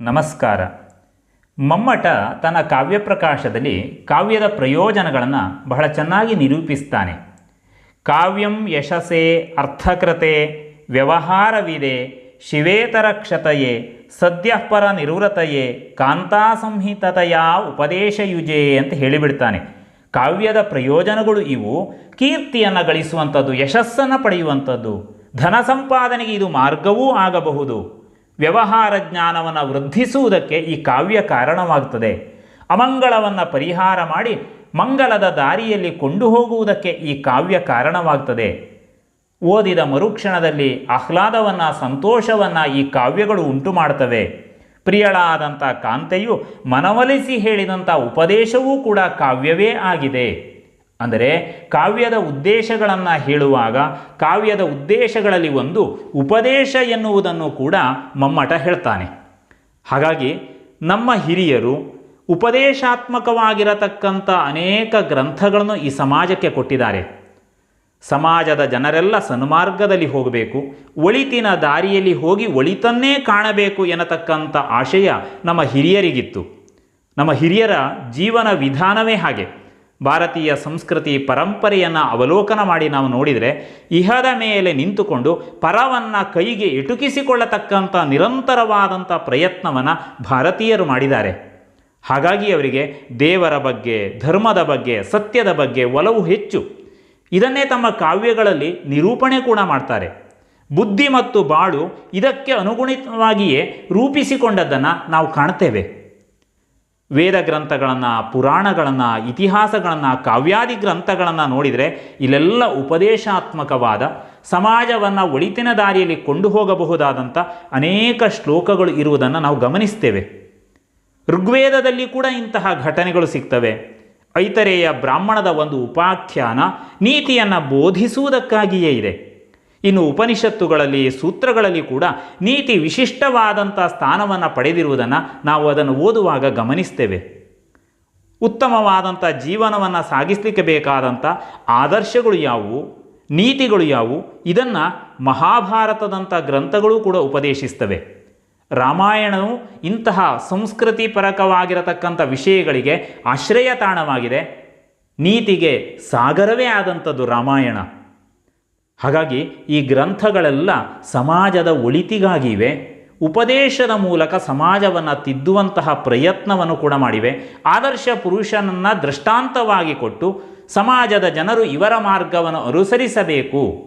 ನಮಸ್ಕಾರ. ಮಮ್ಮಟ ತನ್ನ ಕಾವ್ಯಪ್ರಕಾಶದಲ್ಲಿ ಕಾವ್ಯದ ಪ್ರಯೋಜನಗಳನ್ನು ಬಹಳ ಚೆನ್ನಾಗಿ ನಿರೂಪಿಸ್ತಾನೆ. ಕಾವ್ಯಂ ಯಶಸೆ ಅರ್ಥಕೃತೆ ವ್ಯವಹಾರವಿದೆ ಶಿವೇತರ ಕ್ಷತೆಯೇ ಸದ್ಯಪರ ಸಂಹಿತತೆಯ ಕಾಂತಾಸಂಹಿತತೆಯ ಉಪದೇಶಯುಜೆ ಅಂತ ಹೇಳಿಬಿಡ್ತಾನೆ. ಕಾವ್ಯದ ಪ್ರಯೋಜನಗಳು ಇವು ಕೀರ್ತಿಯನ್ನು ಗಳಿಸುವಂಥದ್ದು, ಯಶಸ್ಸನ್ನು ಪಡೆಯುವಂಥದ್ದು, ಧನ ಸಂಪಾದನೆಗೆ ಇದು ಮಾರ್ಗವೂ ಆಗಬಹುದು. ವ್ಯವಹಾರ ಜ್ಞಾನವನ್ನು ವೃದ್ಧಿಸುವುದಕ್ಕೆ ಈ ಕಾವ್ಯ ಕಾರಣವಾಗ್ತದೆ. ಅಮಂಗಳವನ್ನು ಪರಿಹಾರ ಮಾಡಿ ಮಂಗಳದ ದಾರಿಯಲ್ಲಿ ಕೊಂಡು ಹೋಗುವುದಕ್ಕೆ ಈ ಕಾವ್ಯ ಕಾರಣವಾಗ್ತದೆ. ಓದಿದ ಮರುಕ್ಷಣದಲ್ಲಿ ಆಹ್ಲಾದವನ್ನು, ಸಂತೋಷವನ್ನು ಈ ಕಾವ್ಯಗಳು ಉಂಟು ಮಾಡ್ತವೆ. ಪ್ರಿಯಳಾದಂಥ ಕಾಂತೆಯು ಮನವೊಲಿಸಿ ಹೇಳಿದಂಥ ಉಪದೇಶವೂ ಕೂಡ ಕಾವ್ಯವೇ ಆಗಿದೆ. ಅಂದರೆ ಕಾವ್ಯದ ಉದ್ದೇಶಗಳನ್ನು ಹೇಳುವಾಗ ಕಾವ್ಯದ ಉದ್ದೇಶಗಳಲ್ಲಿ ಒಂದು ಉಪದೇಶ ಎನ್ನುವುದನ್ನು ಕೂಡ ಮಮ್ಮಟ ಹೇಳ್ತಾನೆ. ಹಾಗಾಗಿ ನಮ್ಮ ಹಿರಿಯರು ಉಪದೇಶಾತ್ಮಕವಾಗಿರತಕ್ಕಂಥ ಅನೇಕ ಗ್ರಂಥಗಳನ್ನು ಈ ಸಮಾಜಕ್ಕೆ ಕೊಟ್ಟಿದ್ದಾರೆ. ಸಮಾಜದ ಜನರೆಲ್ಲ ಸನ್ಮಾರ್ಗದಲ್ಲಿ ಹೋಗಬೇಕು, ಒಳಿತಿನ ದಾರಿಯಲ್ಲಿ ಹೋಗಿ ಒಳಿತನ್ನೇ ಕಾಣಬೇಕು ಎನ್ನತಕ್ಕಂಥ ಆಶಯ ನಮ್ಮ ಹಿರಿಯರಿಗಿತ್ತು. ನಮ್ಮ ಹಿರಿಯರ ಜೀವನ ವಿಧಾನವೇ ಹಾಗೆ. ಭಾರತೀಯ ಸಂಸ್ಕೃತಿ ಪರಂಪರೆಯನ್ನು ಅವಲೋಕನ ಮಾಡಿ ನಾವು ನೋಡಿದರೆ ಇಹದ ಮೇಲೆ ನಿಂತುಕೊಂಡು ಪರವನ್ನು ಕೈಗೆ ಎಟುಕಿಸಿಕೊಳ್ಳತಕ್ಕಂಥ ನಿರಂತರವಾದಂಥ ಪ್ರಯತ್ನವನ್ನು ಭಾರತೀಯರು ಮಾಡಿದ್ದಾರೆ. ಹಾಗಾಗಿ ಅವರಿಗೆ ದೇವರ ಬಗ್ಗೆ, ಧರ್ಮದ ಬಗ್ಗೆ, ಸತ್ಯದ ಬಗ್ಗೆ ಒಲವು ಹೆಚ್ಚು. ಇದನ್ನೇ ತಮ್ಮ ಕಾವ್ಯಗಳಲ್ಲಿ ನಿರೂಪಣೆ ಕೂಡ ಮಾಡ್ತಾರೆ. ಬುದ್ಧಿ ಮತ್ತು ಬಾಳು ಇದಕ್ಕೆ ಅನುಗುಣಿತವಾಗಿಯೇ ರೂಪಿಸಿಕೊಂಡದ್ದನ್ನು ನಾವು ಕಾಣ್ತೇವೆ. ವೇದ ಗ್ರಂಥಗಳನ್ನು, ಪುರಾಣಗಳನ್ನು, ಇತಿಹಾಸಗಳನ್ನು, ಕಾವ್ಯಾದಿ ಗ್ರಂಥಗಳನ್ನು ನೋಡಿದರೆ ಇಲ್ಲೆಲ್ಲ ಉಪದೇಶಾತ್ಮಕವಾದ ಸಮಾಜವನ್ನು ಒಳಿತಿನ ದಾರಿಯಲ್ಲಿ ಕೊಂಡು ಹೋಗಬಹುದಾದಂಥ ಅನೇಕ ಶ್ಲೋಕಗಳು ಇರುವುದನ್ನು ನಾವು ಗಮನಿಸ್ತೇವೆ. ಋಗ್ವೇದದಲ್ಲಿ ಕೂಡ ಇಂತಹ ಘಟನೆಗಳು ಸಿಗ್ತವೆ. ಐತರೇಯ ಬ್ರಾಹ್ಮಣದ ಒಂದು ಉಪಾಖ್ಯಾನ ನೀತಿಯನ್ನು ಬೋಧಿಸುವುದಕ್ಕಾಗಿಯೇ ಇದೆ. ಇನ್ನು ಉಪನಿಷತ್ತುಗಳಲ್ಲಿ, ಸೂತ್ರಗಳಲ್ಲಿ ಕೂಡ ನೀತಿ ವಿಶಿಷ್ಟವಾದಂಥ ಸ್ಥಾನವನ್ನು ಪಡೆದಿರುವುದನ್ನು ನಾವು ಅದನ್ನು ಓದುವಾಗ ಗಮನಿಸ್ತೇವೆ. ಉತ್ತಮವಾದಂಥ ಜೀವನವನ್ನು ಸಾಗಿಸಲಿಕ್ಕೆ ಬೇಕಾದಂಥ ಆದರ್ಶಗಳು ಯಾವುವು, ನೀತಿಗಳು ಯಾವುವು, ಇದನ್ನು ಮಹಾಭಾರತದಂಥ ಗ್ರಂಥಗಳು ಕೂಡ ಉಪದೇಶಿಸ್ತವೆ. ರಾಮಾಯಣವು ಇಂತಹ ಸಂಸ್ಕೃತಿ ಪರಕವಾಗಿರತಕ್ಕಂಥ ವಿಷಯಗಳಿಗೆ ಆಶ್ರಯ ತಾಣವಾಗಿದೆ ನೀತಿಗೆ ಸಾಗರವೇ ಆದಂಥದ್ದು ರಾಮಾಯಣ. ಹಾಗಾಗಿ ಈ ಗ್ರಂಥಗಳೆಲ್ಲ ಸಮಾಜದ ಒಳಿತಿಗಾಗಿವೆ. ಉಪದೇಶದ ಮೂಲಕ ಸಮಾಜವನ್ನು ತಿದ್ದುವಂತಹ ಪ್ರಯತ್ನವನ್ನು ಕೂಡ ಮಾಡಿವೆ. ಆದರ್ಶ ಪುರುಷನನ್ನು ದೃಷ್ಟಾಂತವಾಗಿ ಕೊಟ್ಟು ಸಮಾಜದ ಜನರು ಇವರ ಮಾರ್ಗವನ್ನು ಅನುಸರಿಸಬೇಕು.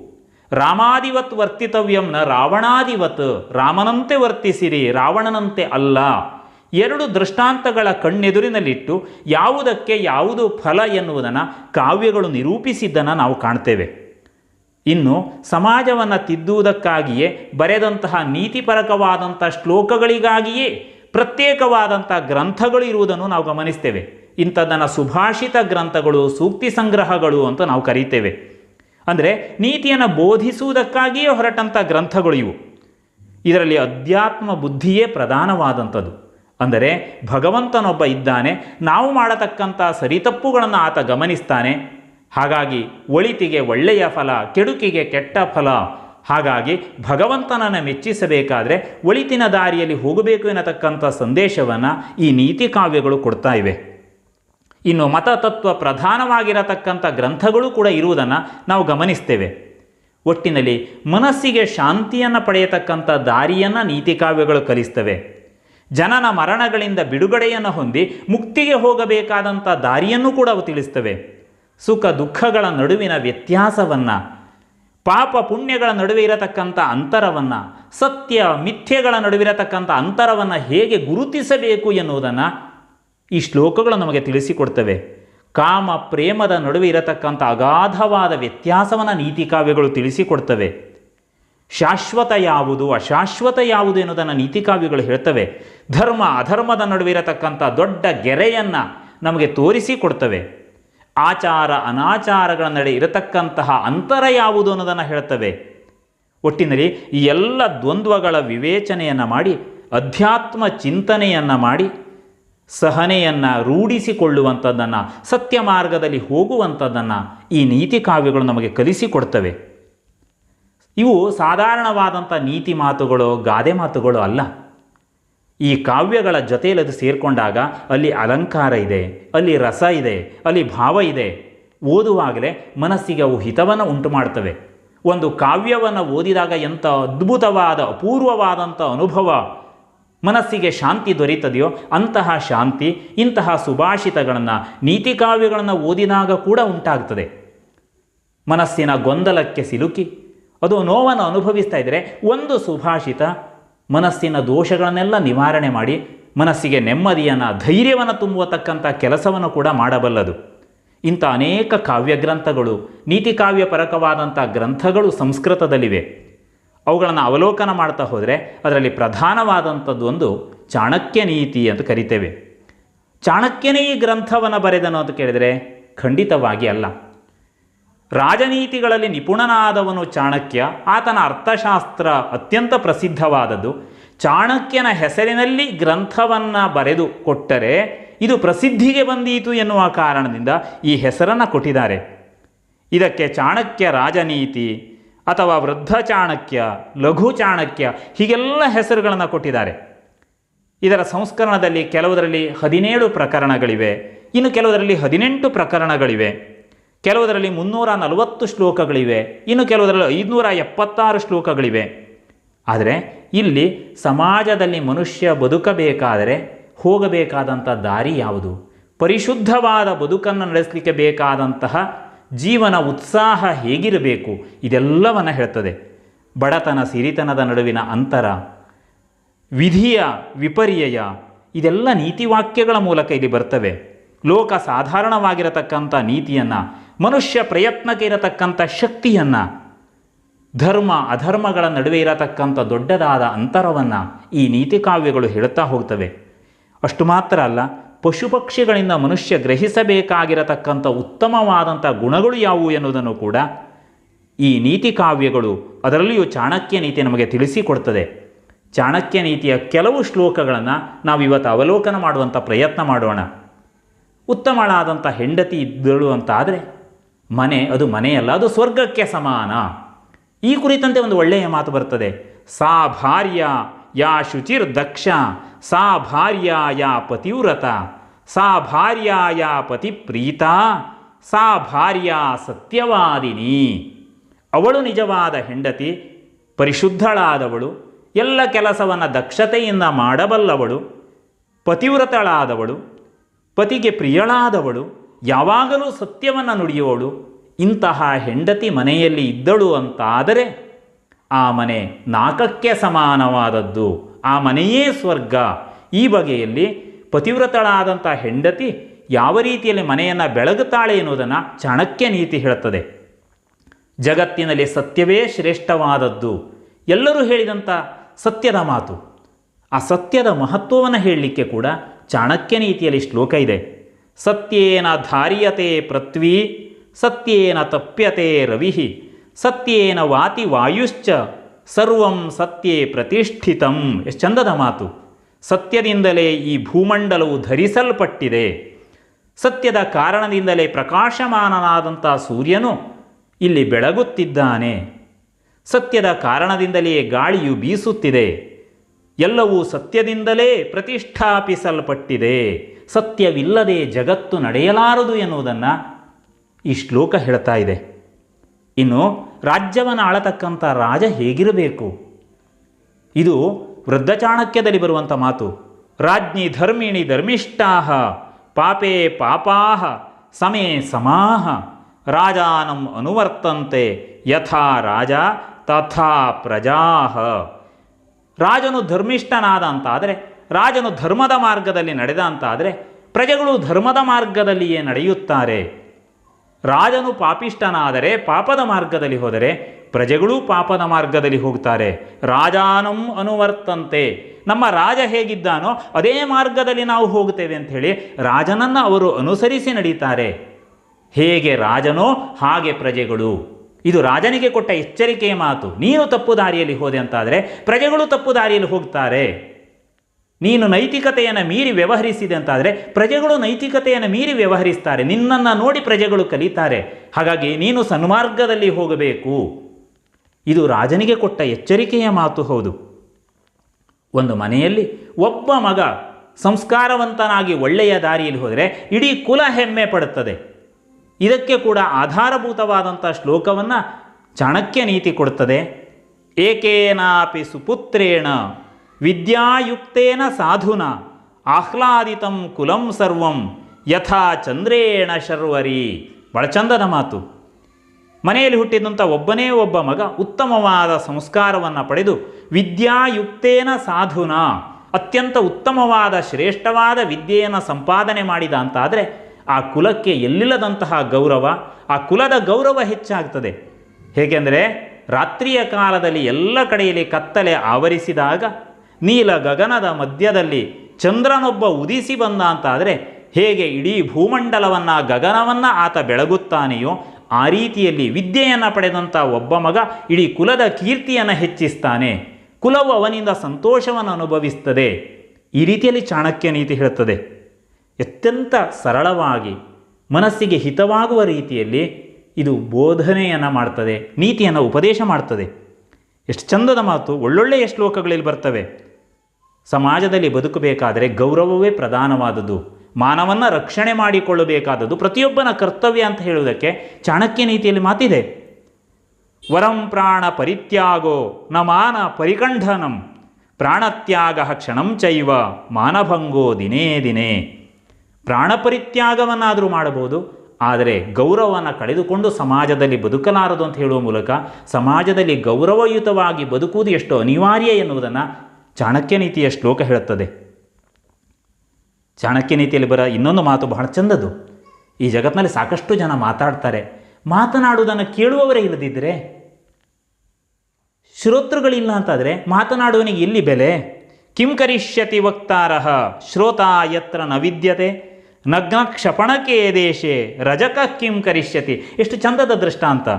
ರಾಮಾದಿವತ್ ವರ್ತಿತವ್ಯಂನ ರಾವಣಾದಿವತ್ ರಾಮನಂತೆ ವರ್ತಿಸಿರಿ, ರಾವಣನಂತೆ ಅಲ್ಲ. ಎರಡು ದೃಷ್ಟಾಂತಗಳ ಕಣ್ಣೆದುರಿನಲ್ಲಿಟ್ಟು ಯಾವುದಕ್ಕೆ ಯಾವುದು ಫಲ ಎನ್ನುವುದನ್ನು ಕಾವ್ಯಗಳು ನಿರೂಪಿಸಿದ್ದನ್ನು ನಾವು ಕಾಣ್ತೇವೆ. ಇನ್ನು ಸಮಾಜವನ್ನು ತಿದ್ದುವುದಕ್ಕಾಗಿಯೇ ಬರೆದಂತಹ ನೀತಿಪರಕವಾದಂಥ ಶ್ಲೋಕಗಳಿಗಾಗಿಯೇ ಪ್ರತ್ಯೇಕವಾದಂಥ ಗ್ರಂಥಗಳು ಇರುವುದನ್ನು ನಾವು ಗಮನಿಸ್ತೇವೆ. ಇಂಥದ್ದನ್ನು ಸುಭಾಷಿತ ಗ್ರಂಥಗಳು, ಸೂಕ್ತಿ ಸಂಗ್ರಹಗಳು ಅಂತ ನಾವು ಕರೀತೇವೆ. ಅಂದರೆ ನೀತಿಯನ್ನು ಬೋಧಿಸುವುದಕ್ಕಾಗಿಯೇ ಹೊರಟಂಥ ಗ್ರಂಥಗಳು ಇವು. ಇದರಲ್ಲಿ ಅಧ್ಯಾತ್ಮ ಬುದ್ಧಿಯೇ ಪ್ರಧಾನವಾದಂಥದ್ದು. ಅಂದರೆ ಭಗವಂತನೊಬ್ಬ ಇದ್ದಾನೆ, ನಾವು ಮಾಡತಕ್ಕಂಥ ಸರಿತಪ್ಪುಗಳನ್ನು ಆತ ಗಮನಿಸ್ತಾನೆ ಹಾಗಾಗಿ ಒಳಿತಿಗೆ ಒಳ್ಳೆಯ ಫಲ, ಕೆಡುಕಿಗೆ ಕೆಟ್ಟ ಫಲ. ಹಾಗಾಗಿ ಭಗವಂತನನ್ನು ಮೆಚ್ಚಿಸಬೇಕಾದರೆ ಒಳಿತಿನ ದಾರಿಯಲ್ಲಿ ಹೋಗಬೇಕು ಎನ್ನತಕ್ಕಂಥ ಸಂದೇಶವನ್ನು ಈ ನೀತಿ ಕಾವ್ಯಗಳು ಕೊಡ್ತಾ ಇವೆ. ಇನ್ನು ಮತತತ್ವ ಪ್ರಧಾನವಾಗಿರತಕ್ಕಂಥ ಗ್ರಂಥಗಳು ಕೂಡ ಇರುವುದನ್ನು ನಾವು ಗಮನಿಸ್ತೇವೆ. ಒಟ್ಟಿನಲ್ಲಿ ಮನಸ್ಸಿಗೆ ಶಾಂತಿಯನ್ನು ಪಡೆಯತಕ್ಕಂಥ ದಾರಿಯನ್ನು ನೀತಿಕಾವ್ಯಗಳು ಕಲಿಸ್ತವೆ. ಜನನ ಮರಣಗಳಿಂದ ಬಿಡುಗಡೆಯನ್ನು ಹೊಂದಿ ಮುಕ್ತಿಗೆ ಹೋಗಬೇಕಾದಂಥ ದಾರಿಯನ್ನು ಕೂಡ ಅವು ತಿಳಿಸ್ತವೆ. ಸುಖ ದುಃಖಗಳ ನಡುವಿನ ವ್ಯತ್ಯಾಸವನ್ನು, ಪಾಪ ಪುಣ್ಯಗಳ ನಡುವೆ ಇರತಕ್ಕಂಥ ಅಂತರವನ್ನು, ಸತ್ಯ ಮಿಥ್ಯೆಗಳ ನಡುವಿರತಕ್ಕಂಥ ಅಂತರವನ್ನು ಹೇಗೆ ಗುರುತಿಸಬೇಕು ಎನ್ನುವುದನ್ನು ಈ ಶ್ಲೋಕಗಳು ನಮಗೆ ತಿಳಿಸಿಕೊಡ್ತವೆ. ಕಾಮ ಪ್ರೇಮದ ನಡುವೆ ಇರತಕ್ಕಂಥ ಅಗಾಧವಾದ ವ್ಯತ್ಯಾಸವನ್ನು ನೀತಿ ಕಾವ್ಯಗಳು ತಿಳಿಸಿಕೊಡ್ತವೆ. ಶಾಶ್ವತ ಯಾವುದು, ಅಶಾಶ್ವತ ಯಾವುದು ಎನ್ನುವುದನ್ನು ನೀತಿಕಾವ್ಯಗಳು ಹೇಳ್ತವೆ. ಧರ್ಮ ಅಧರ್ಮದ ನಡುವೆ ಇರತಕ್ಕಂಥ ದೊಡ್ಡ ಗೆರೆಯನ್ನು ನಮಗೆ ತೋರಿಸಿಕೊಡ್ತವೆ. ಆಚಾರ ಅನಾಚಾರಗಳ ನಡೆ ಇರತಕ್ಕಂತಹ ಅಂತರ ಯಾವುದು ಅನ್ನೋದನ್ನು ಹೇಳ್ತವೆ. ಒಟ್ಟಿನಲ್ಲಿ ಈ ಎಲ್ಲ ದ್ವಂದ್ವಗಳ ವಿವೇಚನೆಯನ್ನು ಮಾಡಿ, ಅಧ್ಯಾತ್ಮ ಚಿಂತನೆಯನ್ನು ಮಾಡಿ, ಸಹನೆಯನ್ನು ರೂಢಿಸಿಕೊಳ್ಳುವಂಥದ್ದನ್ನು, ಸತ್ಯ ಮಾರ್ಗದಲ್ಲಿ ಹೋಗುವಂಥದ್ದನ್ನು ಈ ನೀತಿ ಕಾವ್ಯಗಳು ನಮಗೆ ಕಲಿಸಿಕೊಡ್ತವೆ ಇವು ಸಾಧಾರಣವಾದಂಥ ನೀತಿ ಮಾತುಗಳು, ಗಾದೆ ಮಾತುಗಳು ಅಲ್ಲ. ಈ ಕಾವ್ಯಗಳ ಜೊತೆಯಲ್ಲಿ ಅದು ಸೇರಿಕೊಂಡಾಗ ಅಲ್ಲಿ ಅಲಂಕಾರ ಇದೆ, ಅಲ್ಲಿ ರಸ ಇದೆ, ಅಲ್ಲಿ ಭಾವ ಇದೆ. ಓದುವಾಗಲೇ ಮನಸ್ಸಿಗೆ ಅವು ಹಿತವನ್ನು ಉಂಟು ಮಾಡ್ತವೆ ಒಂದು ಕಾವ್ಯವನ್ನು ಓದಿದಾಗ ಎಂಥ ಅದ್ಭುತವಾದ ಅಪೂರ್ವವಾದಂಥ ಅನುಭವ. ಮನಸ್ಸಿಗೆ ಶಾಂತಿ ದೊರೀತದೆಯೋ ಅಂತಹ ಶಾಂತಿ, ಇಂತಹ ಸುಭಾಷಿತಗಳನ್ನು, ನೀತಿ ಕಾವ್ಯಗಳನ್ನು ಓದಿದಾಗ ಕೂಡ ಉಂಟಾಗ್ತದೆ. ಮನಸ್ಸಿನ ಗೊಂದಲಕ್ಕೆ ಸಿಲುಕಿ, ಅದು ನೋವನ್ನು ಅನುಭವಿಸ್ತಾ ಇದ್ದರೆ ಒಂದು ಸುಭಾಷಿತ ಮನಸ್ಸಿನ ದೋಷಗಳನ್ನೆಲ್ಲ ನಿವಾರಣೆ ಮಾಡಿ ಮನಸ್ಸಿಗೆ ನೆಮ್ಮದಿಯನ್ನು, ಧೈರ್ಯವನ್ನು ತುಂಬತಕ್ಕಂಥ ಕೆಲಸವನ್ನು ಕೂಡ ಮಾಡಬಲ್ಲದು. ಇಂಥ ಅನೇಕ ಕಾವ್ಯ ಗ್ರಂಥಗಳು ನೀತಿ ಕಾವ್ಯ ಪರಕವಾದಂಥ ಗ್ರಂಥಗಳು ಸಂಸ್ಕೃತದಲ್ಲಿವೆ. ಅವುಗಳನ್ನು ಅವಲೋಕನ ಮಾಡ್ತಾ ಹೋದರೆ ಅದರಲ್ಲಿ ಪ್ರಧಾನವಾದಂಥದ್ದು ಒಂದು ಚಾಣಕ್ಯ ನೀತಿ ಅಂತ ಕರಿತೇವೆ. ಚಾಣಕ್ಯನೇ ಈ ಗ್ರಂಥವನ್ನು ಬರೆದನು ಅಂತ ಕೇಳಿದರೆ ಖಂಡಿತವಾಗಿ ಅಲ್ಲ. ರಾಜನೀತಿಗಳಲ್ಲಿ ನಿಪುಣನಾದವನು ಚಾಣಕ್ಯ. ಆತನ ಅರ್ಥಶಾಸ್ತ್ರ ಅತ್ಯಂತ ಪ್ರಸಿದ್ಧವಾದದ್ದು. ಚಾಣಕ್ಯನ ಹೆಸರಿನಲ್ಲಿ ಗ್ರಂಥವನ್ನು ಬರೆದು ಕೊಟ್ಟರೆ ಇದು ಪ್ರಸಿದ್ಧಿಗೆ ಬಂದೀತು ಎನ್ನುವ ಕಾರಣದಿಂದ ಈ ಹೆಸರನ್ನು ಕೊಟ್ಟಿದ್ದಾರೆ. ಇದಕ್ಕೆ ಚಾಣಕ್ಯ ರಾಜನೀತಿ ಅಥವಾ ವೃದ್ಧ ಚಾಣಕ್ಯ, ಲಘು ಚಾಣಕ್ಯ ಹೀಗೆಲ್ಲ ಹೆಸರುಗಳನ್ನು ಕೊಟ್ಟಿದ್ದಾರೆ. ಇದರ ಸಂಸ್ಕರಣದಲ್ಲಿ ಕೆಲವುದರಲ್ಲಿ ಹದಿನೇಳು ಪ್ರಕರಣಗಳಿವೆ. ಇನ್ನು ಕೆಲವುದರಲ್ಲಿ ಹದಿನೆಂಟು ಪ್ರಕರಣಗಳಿವೆ. ಕೆಲವುದರಲ್ಲಿ ಮುನ್ನೂರ ನಲವತ್ತು ಶ್ಲೋಕಗಳಿವೆ. ಇನ್ನು ಕೆಲವುದರಲ್ಲಿ ಐದುನೂರ ಎಪ್ಪತ್ತಾರು ಶ್ಲೋಕಗಳಿವೆ. ಆದರೆ ಇಲ್ಲಿ ಸಮಾಜದಲ್ಲಿ ಮನುಷ್ಯ ಬದುಕಬೇಕಾದರೆ ಹೋಗಬೇಕಾದಂಥ ದಾರಿ ಯಾವುದು? ಪರಿಶುದ್ಧವಾದ ಬದುಕನ್ನು ನಡೆಸಲಿಕ್ಕೆ ಬೇಕಾದಂತಹ ಜೀವನ ಉತ್ಸಾಹ ಹೇಗಿರಬೇಕು? ಇದೆಲ್ಲವನ್ನು ಹೇಳ್ತದೆ. ಬಡತನ, ಸಿರಿತನದ ನಡುವಿನ ಅಂತರ, ವಿಧಿಯ ವಿಪರ್ಯಯ, ಇದೆಲ್ಲ ನೀತಿವಾಕ್ಯಗಳ ಮೂಲಕ ಇಲ್ಲಿ ಬರ್ತವೆ. ಲೋಕ ಸಾಧಾರಣವಾಗಿರತಕ್ಕಂಥ ನೀತಿಯನ್ನು ಮನುಷ್ಯ ಪ್ರಯತ್ನಕ್ಕೆ ಇರತಕ್ಕಂಥ ಶಕ್ತಿಯನ್ನು, ಧರ್ಮ, ಅಧರ್ಮಗಳ ನಡುವೆ ಇರತಕ್ಕಂಥ ದೊಡ್ಡದಾದ ಅಂತರವನ್ನು ಈ ನೀತಿ ಕಾವ್ಯಗಳು ಹೇಳುತ್ತಾ ಹೋಗ್ತವೆ. ಅಷ್ಟು ಮಾತ್ರ ಅಲ್ಲ, ಪಶು ಪಕ್ಷಿಗಳಿಂದ ಮನುಷ್ಯ ಗ್ರಹಿಸಬೇಕಾಗಿರತಕ್ಕಂಥ ಉತ್ತಮವಾದಂಥ ಗುಣಗಳು ಯಾವುವು ಎನ್ನುವುದನ್ನು ಕೂಡ ಈ ನೀತಿ ಕಾವ್ಯಗಳು ಅದರಲ್ಲಿಯೂ ಚಾಣಕ್ಯ ನೀತಿ ನಮಗೆ ತಿಳಿಸಿಕೊಡ್ತದೆ. ಚಾಣಕ್ಯ ನೀತಿಯ ಕೆಲವು ಶ್ಲೋಕಗಳನ್ನು ನಾವು ಇವತ್ತು ಅವಲೋಕನ ಮಾಡುವಂಥ ಪ್ರಯತ್ನ ಮಾಡೋಣ. ಉತ್ತಮಳಾದಂಥ ಹೆಂಡತಿ ಇದ್ದಳು ಅಂತ ಆದರೆ ಮನೆ, ಅದು ಮನೆಯಲ್ಲ, ಅದು ಸ್ವರ್ಗಕ್ಕೆ ಸಮಾನ. ಈ ಕುರಿತಂತೆ ಒಂದು ಒಳ್ಳೆಯ ಮಾತು ಬರ್ತದೆ. ಸಾ ಭಾರ್ಯ ಯಾ ಶುಚಿರ್ ದಕ್ಷ ಸಾ ಭಾರ್ಯ ಯಾ ಪತಿವ್ರತ, ಸಾ ಭಾರ್ಯ ಯಾ ಪತಿ ಪ್ರೀತ ಸಾ ಭಾರ್ಯ ಸತ್ಯವಾದಿನಿ. ಅವಳು ನಿಜವಾದ ಹೆಂಡತಿ, ಪರಿಶುದ್ಧಳಾದವಳು, ಎಲ್ಲ ಕೆಲಸವನ್ನು ದಕ್ಷತೆಯಿಂದ ಮಾಡಬಲ್ಲವಳು, ಪತಿವ್ರತಳಾದವಳು, ಪತಿಗೆ ಪ್ರಿಯಳಾದವಳು ಯಾವಾಗಲೂ ಸತ್ಯವನ್ನು ನುಡಿಯೋಳು. ಇಂತಹ ಹೆಂಡತಿ ಮನೆಯಲ್ಲಿ ಇದ್ದಳು ಅಂತಾದರೆ ಆ ಮನೆ ನಾಕಕ್ಕೆ ಸಮಾನವಾದದ್ದು. ಆ ಮನೆಯೇ ಸ್ವರ್ಗ. ಈ ಬಗೆಯಲ್ಲಿ ಪತಿವ್ರತಳಾದಂಥ ಹೆಂಡತಿ ಯಾವ ರೀತಿಯಲ್ಲಿ ಮನೆಯನ್ನು ಬೆಳಗುತ್ತಾಳೆ ಎನ್ನುವುದನ್ನು ಚಾಣಕ್ಯ ನೀತಿ ಹೇಳುತ್ತದೆ. ಜಗತ್ತಿನಲ್ಲಿ ಸತ್ಯವೇ ಶ್ರೇಷ್ಠವಾದದ್ದು. ಎಲ್ಲರೂ ಹೇಳಿದಂಥ ಸತ್ಯದ ಮಾತು. ಆ ಸತ್ಯದ ಮಹತ್ವವನ್ನು ಹೇಳಲಿಕ್ಕೆ ಕೂಡ ಚಾಣಕ್ಯ ನೀತಿಯಲ್ಲಿ ಶ್ಲೋಕ ಇದೆ. ಸತ್ಯೇನ ಧಾರಿಯತೆ ಪೃಥ್ವಿ, ಸತ್ಯೇನ ತಪ್ಯತೆ ರವಿ, ಸತ್ಯೇನ ವಾತಿ ವಾಯುಶ್ಚ, ಸರ್ವಂ ಸತ್ಯೇ ಪ್ರತಿಷ್ಠಿತಂ. ಎಷ್ಟು ಚಂದದ ಮಾತು. ಸತ್ಯದಿಂದಲೇ ಈ ಭೂಮಂಡಲವು ಧರಿಸಲ್ಪಟ್ಟಿದೆ. ಸತ್ಯದ ಕಾರಣದಿಂದಲೇ ಪ್ರಕಾಶಮಾನನಾದಂಥ ಸೂರ್ಯನು ಇಲ್ಲಿ ಬೆಳಗುತ್ತಿದ್ದಾನೆ. ಸತ್ಯದ ಕಾರಣದಿಂದಲೇ ಗಾಳಿಯು ಬೀಸುತ್ತಿದೆ. ಎಲ್ಲವೂ ಸತ್ಯದಿಂದಲೇ ಪ್ರತಿಷ್ಠಾಪಿಸಲ್ಪಟ್ಟಿದೆ. ಸತ್ಯವಿಲ್ಲದೆ ಜಗತ್ತು ನಡೆಯಲಾರದು ಎನ್ನುವುದನ್ನು ಈ ಶ್ಲೋಕ ಹೇಳ್ತಾ ಇದೆ. ಇನ್ನು ರಾಜ್ಯವನ್ನು ಆಳತಕ್ಕಂಥ ರಾಜ ಹೇಗಿರಬೇಕು? ಇದು ವೃದ್ಧ ಚಾಣಕ್ಯದಲ್ಲಿ ಬರುವಂಥ ಮಾತು. ರಾಜ್ಞಿ ಧರ್ಮಿಣಿ ಧರ್ಮಿಷ್ಠಾಹ, ಪಾಪೇ ಪಾಪಾಹ, ಸಮೇ ಸಮಾಹ, ರಾಜಾನಂ ಅನುವರ್ತಂತೆ, ಯಥಾ ರಾಜ ತಥಾ ಪ್ರಜಾಹ. ರಾಜನು ಧರ್ಮಿಷ್ಠನಾದ ಅಂತಾದರೆ ರಾಜನು ಧರ್ಮದ ಮಾರ್ಗದಲ್ಲಿ ನಡೆದ ಅಂತಾದರೆ ಪ್ರಜೆಗಳು ಧರ್ಮದ ಮಾರ್ಗದಲ್ಲಿಯೇ ನಡೆಯುತ್ತಾರೆ. ರಾಜನು ಪಾಪಿಷ್ಠನಾದರೆ ಪಾಪದ ಮಾರ್ಗದಲ್ಲಿ ಹೋದರೆ ಪ್ರಜೆಗಳೂ ಪಾಪದ ಮಾರ್ಗದಲ್ಲಿ ಹೋಗ್ತಾರೆ ರಾಜಾನಂ ಅನುವರ್ತಂತೆ. ನಮ್ಮ ರಾಜ ಹೇಗಿದ್ದಾನೋ ಅದೇ ಮಾರ್ಗದಲ್ಲಿ ನಾವು ಹೋಗುತ್ತೇವೆ ಅಂತ ಹೇಳಿ ರಾಜನನ್ನು ಅವರು ಅನುಸರಿಸಿ ನಡೀತಾರೆ. ಹೇಗೆ ರಾಜನೋ ಹಾಗೆ ಪ್ರಜೆಗಳು. ಇದು ರಾಜನಿಗೆ ಕೊಟ್ಟ ಎಚ್ಚರಿಕೆಯ ಮಾತು. ನೀನು ತಪ್ಪು ದಾರಿಯಲ್ಲಿ ಹೋದೆ ಅಂತಾದರೆ ಪ್ರಜೆಗಳು ತಪ್ಪು ದಾರಿಯಲ್ಲಿ ಹೋಗ್ತಾರೆ. ನೀನು ನೈತಿಕತೆಯನ್ನು ಮೀರಿ ವ್ಯವಹರಿಸಿದೆ ಅಂತಾದರೆ ಪ್ರಜೆಗಳು ನೈತಿಕತೆಯನ್ನು ಮೀರಿ ವ್ಯವಹರಿಸ್ತಾರೆ. ನಿನ್ನನ್ನು ನೋಡಿ ಪ್ರಜೆಗಳು ಕಲಿತಾರೆ. ಹಾಗಾಗಿ ನೀನು ಸನ್ಮಾರ್ಗದಲ್ಲಿ ಹೋಗಬೇಕು. ಇದು ರಾಜನಿಗೆ ಕೊಟ್ಟ ಎಚ್ಚರಿಕೆಯ ಮಾತು ಹೌದು. ಒಂದು ಮನೆಯಲ್ಲಿ ಒಬ್ಬ ಮಗ ಸಂಸ್ಕಾರವಂತನಾಗಿ ಒಳ್ಳೆಯ ದಾರಿಯಲ್ಲಿ ಹೋದರೆ ಇಡೀ ಕುಲ ಹೆಮ್ಮೆ ಪಡುತ್ತದೆ. ಇದಕ್ಕೆ ಕೂಡ ಆಧಾರಭೂತವಾದಂಥ ಶ್ಲೋಕವನ್ನು ಚಾಣಕ್ಯ ನೀತಿ ಕೊಡುತ್ತದೆ ಏಕೇನಾಪಿ ಸುಪುತ್ರೇಣ. ವಿದ್ಯಾಯುಕ್ತೇನ ಸಾಧುನ, ಆಹ್ಲಾದಿತಂ ಕುಲಂ ಸರ್ವಂ, ಯಥಾ ಚಂದ್ರೇಣ ಶರ್ವರಿ. ಬಹಳ ಚಂದನ ಮಾತು. ಮನೆಯಲ್ಲಿ ಹುಟ್ಟಿದಂಥ ಒಬ್ಬನೇ ಒಬ್ಬ ಮಗ ಉತ್ತಮವಾದ ಸಂಸ್ಕಾರವನ್ನು ಪಡೆದು ವಿದ್ಯಾಯುಕ್ತೇನ ಸಾಧುನ, ಅತ್ಯಂತ ಉತ್ತಮವಾದ, ಶ್ರೇಷ್ಠವಾದ ವಿದ್ಯೆಯನ್ನು ಸಂಪಾದನೆ ಮಾಡಿದ ಅಂತಾದರೆ ಆ ಕುಲಕ್ಕೆ ಎಲ್ಲಿಲ್ಲದಂತಹ ಗೌರವ, ಆ ಕುಲದ ಗೌರವ ಹೆಚ್ಚಾಗ್ತದೆ. ಹೇಗೆಂದರೆ ರಾತ್ರಿಯ ಕಾಲದಲ್ಲಿ ಎಲ್ಲ ಕಡೆಯಲ್ಲಿ ಕತ್ತಲೆ ಆವರಿಸಿದಾಗ ನೀಲ ಗಗನದ ಮಧ್ಯದಲ್ಲಿ ಚಂದ್ರನೊಬ್ಬ ಉದಿಸಿ ಬಂದ ಅಂತಾದರೆ ಹೇಗೆ ಇಡೀ ಭೂಮಂಡಲವನ್ನು, ಗಗನವನ್ನು ಆತ ಬೆಳಗುತ್ತಾನೆಯೋ ಆ ರೀತಿಯಲ್ಲಿ ವಿದ್ಯೆಯನ್ನು ಪಡೆದಂಥ ಒಬ್ಬ ಮಗ ಇಡೀ ಕುಲದ ಕೀರ್ತಿಯನ್ನು ಹೆಚ್ಚಿಸ್ತಾನೆ. ಕುಲವು ಅವನಿಂದ ಸಂತೋಷವನ್ನು ಅನುಭವಿಸ್ತದೆ. ಈ ರೀತಿಯಲ್ಲಿ ಚಾಣಕ್ಯ ನೀತಿ ಹೇಳುತ್ತದೆ. ಅತ್ಯಂತ ಸರಳವಾಗಿ, ಮನಸ್ಸಿಗೆ ಹಿತವಾಗುವ ರೀತಿಯಲ್ಲಿ ಇದು ಬೋಧನೆಯನ್ನು ಮಾಡ್ತದೆ, ನೀತಿಯನ್ನು ಉಪದೇಶ ಮಾಡ್ತದೆ. ಎಷ್ಟು ಚಂದದ ಮಾತು, ಒಳ್ಳೊಳ್ಳೆಯ ಶ್ಲೋಕಗಳಲ್ಲಿ ಬರ್ತವೆ. ಸಮಾಜದಲ್ಲಿ ಬದುಕಬೇಕಾದರೆ ಗೌರವವೇ ಪ್ರಧಾನವಾದದ್ದು. ಮಾನವನ್ನ ರಕ್ಷಣೆ ಮಾಡಿಕೊಳ್ಳಬೇಕಾದದ್ದು ಪ್ರತಿಯೊಬ್ಬನ ಕರ್ತವ್ಯ ಅಂತ ಹೇಳುವುದಕ್ಕೆ ಚಾಣಕ್ಯ ನೀತಿಯಲ್ಲಿ ಮಾತಿದೆ. ವರಂ ಪ್ರಾಣ ಪರಿತ್ಯಾಗೋ ನ ಮಾನ ಪರಿಕಂಠನಂ ಪ್ರಾಣತ್ಯಾಗ ಕ್ಷಣಂ ಚೈವ ಮಾನಭಂಗೋ ದಿನೇ ದಿನೇ. ಪ್ರಾಣ ಪರಿತ್ಯಾಗವನ್ನಾದರೂ ಮಾಡಬಹುದು, ಆದರೆ ಗೌರವವನ್ನು ಕಳೆದುಕೊಂಡು ಸಮಾಜದಲ್ಲಿ ಬದುಕಲಾರದು ಅಂತ ಹೇಳುವ ಮೂಲಕ ಸಮಾಜದಲ್ಲಿ ಗೌರವಯುತವಾಗಿ ಬದುಕುವುದು ಎಷ್ಟು ಅನಿವಾರ್ಯ ಎನ್ನುವುದನ್ನು ಚಾಣಕ್ಯ ನೀತಿಯ ಶ್ಲೋಕ ಹೇಳುತ್ತದೆ. ಚಾಣಕ್ಯ ನೀತಿಯಲ್ಲಿ ಬರ ಇನ್ನೊಂದು ಮಾತು ಬಹಳ ಚಂದದು ಈ ಜಗತ್ತಿನಲ್ಲಿ ಸಾಕಷ್ಟು ಜನ ಮಾತಾಡ್ತಾರೆ. ಮಾತನಾಡುವುದನ್ನು ಕೇಳುವವರೇ ಇಲ್ಲದಿದ್ದರೆ ಶ್ರೋತೃಗಳಿಲ್ಲ ಅಂತಾದರೆ ಮಾತನಾಡುವನಿಗೆ ಎಲ್ಲಿ ಬೆಲೆ? ಕಿಂ ಕರಿಷ್ಯತಿ ವಕ್ತಾರಃ, ಶ್ರೋತ ಯತ್ರ ನ ವಿದ್ಯತೆ ನಗ್ನ ಕ್ಷಪಣಕೆ ದೇಶೆ, ರಜಕ ಕಿಂ ಕರಿಷ್ಯತಿ. ಎಷ್ಟು ಚಂದದ ದೃಷ್ಟಾಂತ.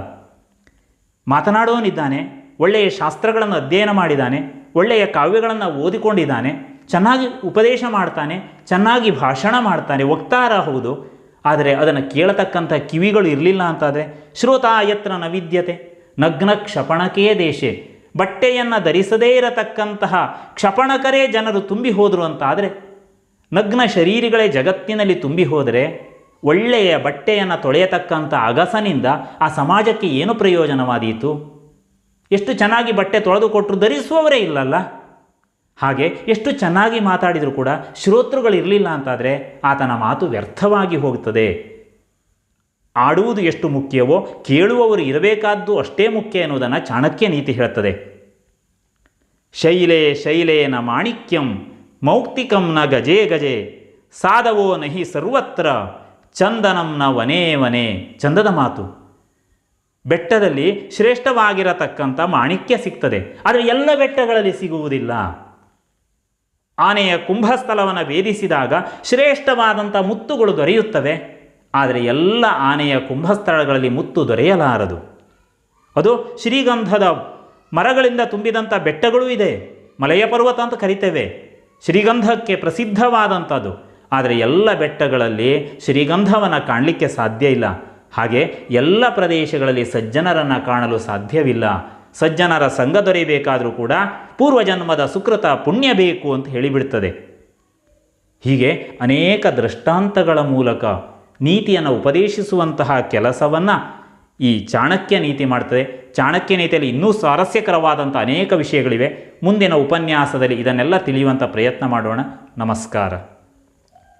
ಮಾತನಾಡುವವನಿದ್ದಾನೆ, ಒಳ್ಳೆಯ ಶಾಸ್ತ್ರಗಳನ್ನು ಅಧ್ಯಯನ ಮಾಡಿದ್ದಾನೆ ಒಳ್ಳೆಯ ಕಾವ್ಯಗಳನ್ನು ಓದಿಕೊಂಡಿದ್ದಾನೆ, ಚೆನ್ನಾಗಿ ಉಪದೇಶ ಮಾಡ್ತಾನೆ, ಚೆನ್ನಾಗಿ ಭಾಷಣ ಮಾಡ್ತಾನೆ, ವಕ್ತಾರ ಹೌದು. ಆದರೆ ಅದನ್ನು ಕೇಳತಕ್ಕಂಥ ಕಿವಿಗಳು ಇರಲಿಲ್ಲ ಅಂತಾದರೆ ಶ್ರೋತಾ ಯತ್ರ ನವಿದ್ಯತೆ ವಿದ್ಯತೆ, ನಗ್ನ ಕ್ಷಪಣಕೇ ದೇಶೆ, ಬಟ್ಟೆಯನ್ನು ಧರಿಸದೇ ಇರತಕ್ಕಂತಹ ಕ್ಷಪಣಕರೇ ಜನರು ತುಂಬಿ ಹೋದರು ಅಂತಾದರೆ, ನಗ್ನ ಶರೀರಗಳೇ ಜಗತ್ತಿನಲ್ಲಿ ತುಂಬಿ ಹೋದರೆ, ಒಳ್ಳೆಯ ಬಟ್ಟೆಯನ್ನು ತೊಳೆಯತಕ್ಕಂಥ ಅಗಸನಿಂದ ಆ ಸಮಾಜಕ್ಕೆ ಏನು ಪ್ರಯೋಜನವಾದೀತು? ಎಷ್ಟು ಚೆನ್ನಾಗಿ ಬಟ್ಟೆ ತೊಳೆದುಕೊಟ್ಟರು ಧರಿಸುವವರೇ ಇಲ್ಲಲ್ಲ? ಹಾಗೆ ಎಷ್ಟು ಚೆನ್ನಾಗಿ ಮಾತಾಡಿದರೂ ಕೂಡ ಶ್ರೋತೃಗಳಿರಲಿಲ್ಲ ಅಂತಾದರೆ ಆತನ ಮಾತು ವ್ಯರ್ಥವಾಗಿ ಹೋಗುತ್ತದೆ. ಆಡುವುದು ಎಷ್ಟು ಮುಖ್ಯವೋ, ಕೇಳುವವರು ಇರಬೇಕಾದ್ದು ಅಷ್ಟೇ ಮುಖ್ಯ ಎನ್ನುವುದನ್ನು ಚಾಣಕ್ಯ ನೀತಿ ಹೇಳುತ್ತದೆ. ಶೈಲೇ ಶೈಲೇನ ಮಾಣಿಕ್ಯಂ, ಮೌಕ್ತಿಕಂ ನ ಗಜೇ ಗಜೆ, ಸಾಧವೋ ನಹಿ ಸರ್ವತ್ರ ಚಂದನಂನ ವನೇ ವನೇ. ಚಂದದ ಮಾತು. ಬೆಟ್ಟದಲ್ಲಿ ಶ್ರೇಷ್ಠವಾಗಿರತಕ್ಕಂಥ ಮಾಣಿಕ್ಯ ಸಿಗ್ತದೆ. ಆದರೆ ಎಲ್ಲ ಬೆಟ್ಟಗಳಲ್ಲಿ ಸಿಗುವುದಿಲ್ಲ. ಆನೆಯ ಕುಂಭಸ್ಥಲವನ್ನು ಭೇದಿಸಿದಾಗ ಶ್ರೇಷ್ಠವಾದಂಥ ಮುತ್ತುಗಳು ದೊರೆಯುತ್ತವೆ. ಆದರೆ ಎಲ್ಲ ಆನೆಯ ಕುಂಭಸ್ಥಳಗಳಲ್ಲಿ ಮುತ್ತು ದೊರೆಯಲಾರದು. ಅದು ಶ್ರೀಗಂಧದ ಮರಗಳಿಂದ ತುಂಬಿದಂಥ ಬೆಟ್ಟಗಳೂ ಇದೆ. ಮಲಯ ಪರ್ವತ ಅಂತ ಕರಿತೇವೆ. ಶ್ರೀಗಂಧಕ್ಕೆ ಪ್ರಸಿದ್ಧವಾದಂಥದ್ದು. ಆದರೆ ಎಲ್ಲ ಬೆಟ್ಟಗಳಲ್ಲಿ ಶ್ರೀಗಂಧವನ್ನು ಕಾಣಲಿಕ್ಕೆ ಸಾಧ್ಯ ಇಲ್ಲ. ಹಾಗೆ ಎಲ್ಲ ಪ್ರದೇಶಗಳಲ್ಲಿ ಸಜ್ಜನರನ್ನು ಕಾಣಲು ಸಾಧ್ಯವಿಲ್ಲ. ಸಜ್ಜನರ ಸಂಘ ದೊರೆಯಬೇಕಾದರೂ ಕೂಡ ಪೂರ್ವಜನ್ಮದ ಸುಕೃತ ಪುಣ್ಯ ಬೇಕು ಅಂತ ಹೇಳಿಬಿಡ್ತದೆ. ಹೀಗೆ ಅನೇಕ ದೃಷ್ಟಾಂತಗಳ ಮೂಲಕ ನೀತಿಯನ್ನು ಉಪದೇಶಿಸುವಂತಹ ಕೆಲಸವನ್ನು ಈ ಚಾಣಕ್ಯ ನೀತಿ ಮಾಡ್ತದೆ. ಚಾಣಕ್ಯ ನೀತಿಯಲ್ಲಿ ಇನ್ನೂ ಸ್ವಾರಸ್ಯಕರವಾದಂಥ ಅನೇಕ ವಿಷಯಗಳಿವೆ. ಮುಂದಿನ ಉಪನ್ಯಾಸದಲ್ಲಿ ಇದನ್ನೆಲ್ಲ ತಿಳಿಯುವಂಥ ಪ್ರಯತ್ನ ಮಾಡೋಣ. ನಮಸ್ಕಾರ.